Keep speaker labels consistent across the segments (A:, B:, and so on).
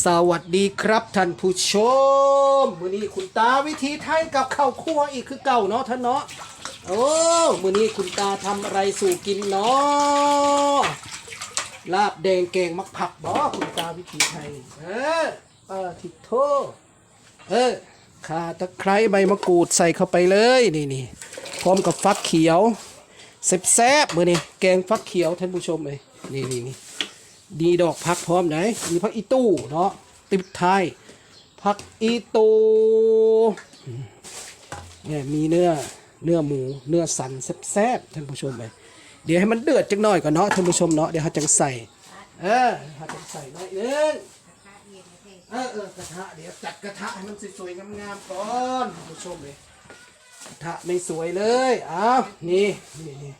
A: สวัสดีครับท่านผู้ชม มือนี้คุณตาวิธีไทยกับข้าวคั่วอีกคือเก่าเนาะท่านเนาะโอ้มือนี้คุณตาทำอะไรสู่กินเนาะลาบแดงแกงมักผักบอคุณตาวิธีไทย เออปาทิโทเออข่าตะไคร้ใบมะกรูดใส่เข้าไปเลยนี่นี่พร้อมกับฟักเขียวแซ่บๆมือนี้แกงฟักเขียวท่านผู้ชมเลยนี่นี่นี่ ดีดอกพักพร้อมไหนมีพักอีตู้เนาะติดท้ายพักอีตูเนี่ยมีเนื้อเนื้อหมูเนื้อสันแซ่บๆท่านผู้ชมไปเดี๋ยวให้มันเดือดจักหน่อยก่อนเนาะท่านผู้ชมเนาะเดี๋ยวเขาจังใส่เออเขาจังใส่หน่อยนึงเออเออกระทะเดี๋ยวจัดกระทะให้มันสวยๆงามๆก่อนท่านผู้ชมเลยกระทะไม่สวยเลยอ้าวนี่นี่นี่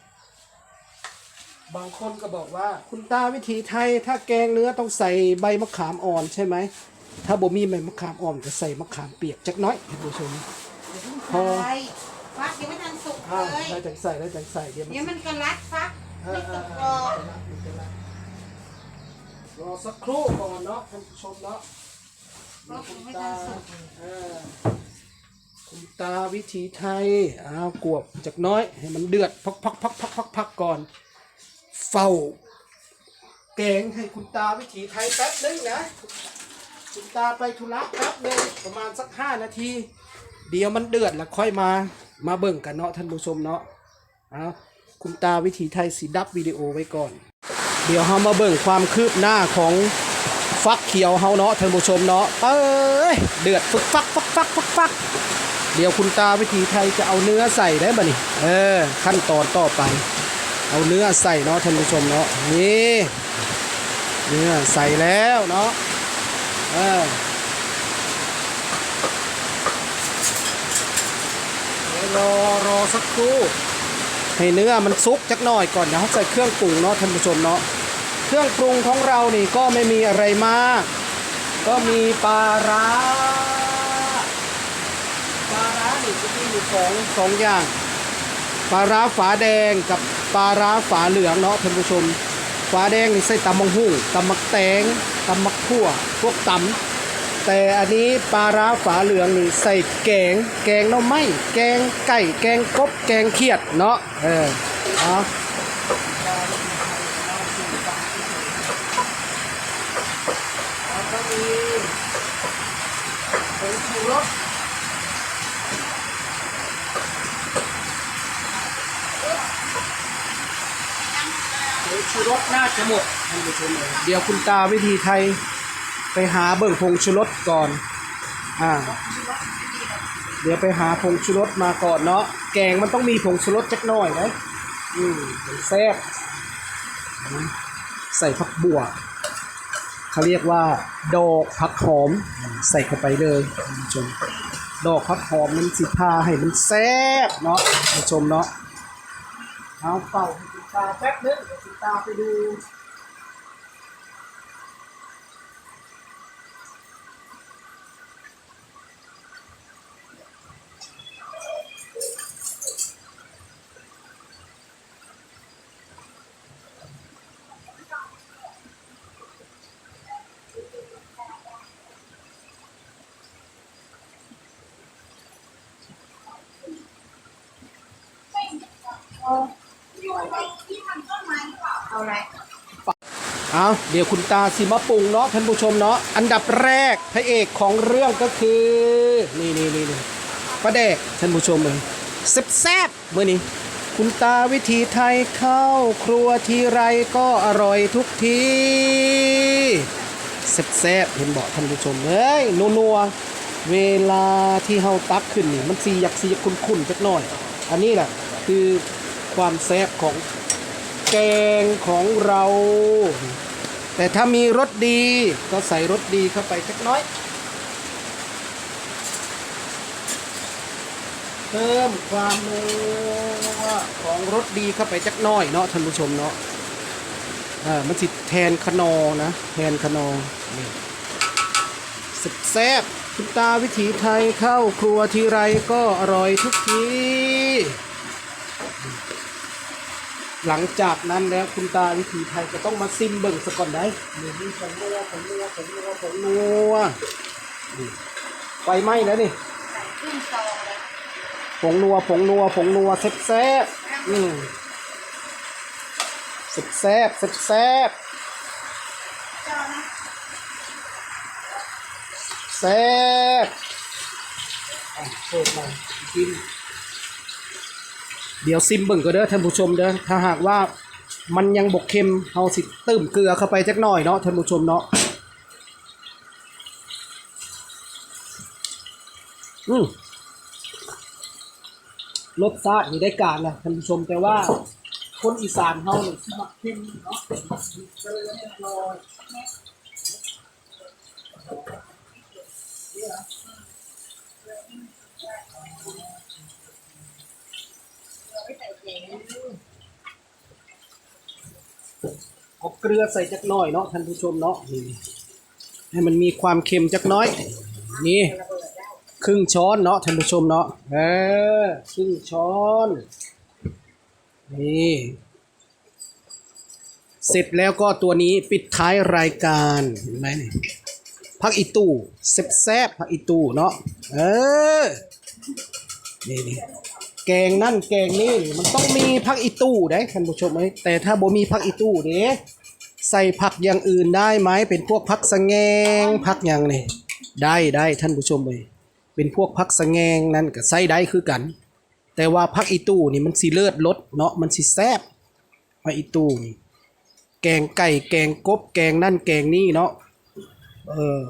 A: บางคนก็บอกว่า คุณตาวิถีไทย ถ้าแกงเนื้อต้องใส่ใบมะขามอ่อนใช่ไหม ถ้าบ่มีใบมะขามอ่อนจะใส่มะขามเปียกจักหน้อยท่านผู้ชม พอ
B: ใช่ฟักยังไม่ทันสุก
A: อ้าว
B: เลย
A: แล้วจังใส่แล้วจังใส่เดี๋ยวมัน
B: เดี๋ยวมันกระลัดฟัก
A: เอ
B: ไม่
A: อเอ
B: สุ
A: อกเอ
B: รอ
A: อรอสักครู่ก่อนเนาะท่านผู้ชมเนาะ
B: ฟักยังไม่ทันสุก
A: เออคุณตาวิถีไทยอ้าวกวบจักหน้อยให้มันเดือดพักพักพักพักพักพักก่อน เฝ้า แกงให้คุณตาวิถีไทยแป๊บนึงนะ คุณตาไปธุระแป๊บนึงประมาณสักห้านาที เดี๋ยวมันเดือดแล้วค่อยมา มาเบิ่งกันเนาะท่านผู้ชมเนาะเอาคุณตาวิถีไทยสีดับวิดีโอไว้ก่อน เดี๋ยวเรามาเบิ่งความคืบหน้าของฟักเขียวเฮาเนาะท่านผู้ชมเนาะเอ้ยเดือดฟึกฟักฟักฟักฟักฟักเดี๋ยวคุณตาวิถีไทยจะเอาเนื้อใส่ได้บ่นี่เออขั้นตอนต่อไป เอาเนื้อใส่เนาะท่านผู้ชมเนาะนี่เนื้อใส่แล้วเนาะเออรอรอสักครู่ให้เนื้อมันซุกจักหน่อยก่อนนะใส่เครื่องปรุงเนาะท่านผู้ชมเนาะเครื่องปรุงของเรานี่ก็ไม่มีอะไรมาก ก็มีปลาร้าปลาร้านี่จะมีอยู่สองสองอย่างปลาร้าฝาแดงกับ ปลาร้าฝาเหลืองเนาะท่านผู้ชมฝาแดงนี่ใส่ตำมังหูตำมักแตงตำมักขั่วพวกตำแต่อันนี้ปลาร้าฝาเหลืองนี่ใส่แกง แกงหน่อไม้แกงไก่ แกงกบ แกงเขียดเนาะเออเอาแล้วก็มีผงชูรส เดี๋ยว ชูรสน่าจะหมดท่านผู้ชมเลยเดี๋ยวคุณตาวิธีไทยไปหาเบิ่งผงชูรสก่อน อ่า เดี๋ยวไปหาผงชูรสมาก่อนเนาะ แกงมันต้องมีผงชูรสจักหน่อยนะอืมเป็นแซ่บใส่ผักบัวเขาเรียกว่า ดอกผักหอม ใส่เข้าไปเลยท่านผู้ชม ดอกผักหอมมันสิพาให้มันแซ่บเนาะท่านผู้ชมเนาะเอาเป่า ให้คุณตาแป๊บนึง เดี๋ยวคุณตาไปดู
B: เอาอะไร
A: เอาเดี๋ยวคุณตาสิมาปรุงเนาะท่านผู้ชมเนาะอันดับแรกพระเอกของเรื่องก็คือนี่นี่นี่นี่ป้าแดกท่านผู้ชมเลยแซ่บแซ่บเมื่อนี้ คุณตาวิธีไทยเข้าครัวทีไรก็อร่อยทุกทีแซ่บแซ่บเห็นบอกท่านผู้ชมเฮ้ยนัวนัวเวลาที่เฮาตักขึ้นนี่มันสีอยากสีอยากคุ้นๆจักหน่อย อันนี้แหละคือความแซ่บของ แกงของเรา แต่ถ้ามีรสดีก็ใส่รสดีเข้าไปสักน้อย เพิ่มความนัวของรสดีเข้าไปจักน้อยเนาะท่านผู้ชมเนาะเออมันสิแทนขนอนะแทนขนอนี่แซ่บคุณตาวิถีไทยเข้าครัวทีไรก็อร่อยทุกที หลังจากนั้นแล้วคุณตาวิถีไทยก็ต้องมาซิมเบิ่งสก่อนได้นี่นี่ผงนัวผงนัวผงนัวผงนัวนี่ไฟไหม้แล้วนี่
B: ใส่ครึ่งซองเลย
A: ผงนัวผงนัวผงนัวแซ่บแซ่บอืมแซ่บแซ่บแซ่บแซ่บ
B: เจ้านะ
A: แซ่บอะเปิดมากิน เดี๋ยวซิมเบิ่งก็เด้อท่านผู้ชมเด้อถ้าหากว่ามันยังบกเค็มเฮาสิเติมเกลือเข้าไปจักหน่อยเนาะท่านผู้ชมเนาะอืมรสชาตินี่ได้การนะท่านผู้ชมแต่ว่า คนอีสานเฮาเนี่ยสิมักเค็มเนาะก็เลยเรียบร้อย เอาเกลือใส่จักหน่อยเนาะท่านผู้ชมเนาะนี่ให้มันมีความเค็มจักน้อย นี่ ครึ่งช้อนเนาะท่านผู้ชมเนาะเออครึ่งช้อน นี่เสร็จแล้วก็ตัวนี้ปิดท้ายรายการเห็นไหมนี่พักอีตู้แซ่บๆพักอีตู้เนาะเออนี่นี่ แกงนั่นแกงนี่มันต้องมีผักอีตู้ได้ท่านผู้ชมเอ้ยแต่ถ้าบ่มีผักอีตู้เด้ใส่ผักอย่างอื่นได้ไหมเป็นพวกผักสะแงงผักอย่างนี่ได้ได้ท่านผู้ชมเอ้ยเป็นพวกผักสะแงงนั่นก็ใส่ได้คือกัน แต่ว่าผักอีตู้นี่มันสิเลิศรสเนาะมันสิแซบผักอีตู้นี่แกงไก่แกงกบแกงนั่นแกงนี่เนาะเออ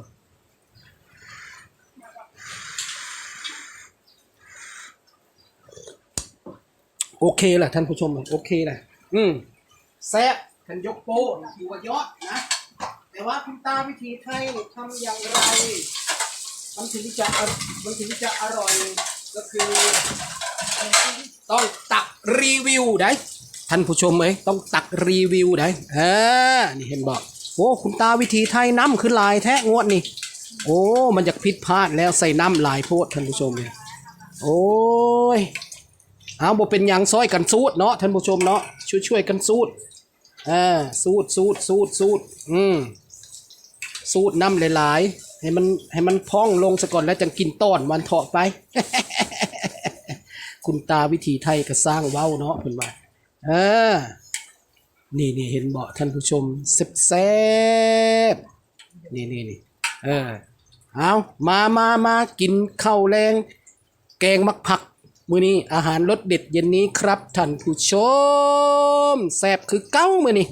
A: โอเคแหละท่านผู้ชมโอเคแหละอืมแซ่บท่านยกโป้ถือว่ายอดนะแต่ว่าคุณตาวิธีไทยทำอย่างไร มันถึงจะมันถึงจะอร่อยก็คือ ต้องตักรีวิวได้ท่านผู้ชมเอ้ยต้องตักรีวิวได้เออนี่เห็นบอกโอ้คุณตาวิธีไทยน้ำคือลายแท้งวดนี่โอ้ มันจะผิดพลาดแล้วใส่น้ำลายโพดท่านผู้ชมเนี่ยโอ้ย เอาบ่เป็นยังซอยกันสูดเนาะท่านผู้ชมเนาะช่วยช่วยกันสูดอ่าสูดสูดสูดสูดอืมสูดน้ำหลายๆให้มันให้มันพองลงซะก่อนแล้วจังกินต้อนมันเถาะไป คุณตาวิถีไทยก็สร้างเว้าเนาะเพิ่นว่าเออนี่นี่เห็นเบ่ท่านผู้ชมแซ่บนี่นี่นี่เออเอามามามากินข้าวแรง แกงมักผัก มื้อนี้อาหารรสเด็ดเย็นนี้ครับท่านผู้ชมแซ่บคือเก้ามื้อนี้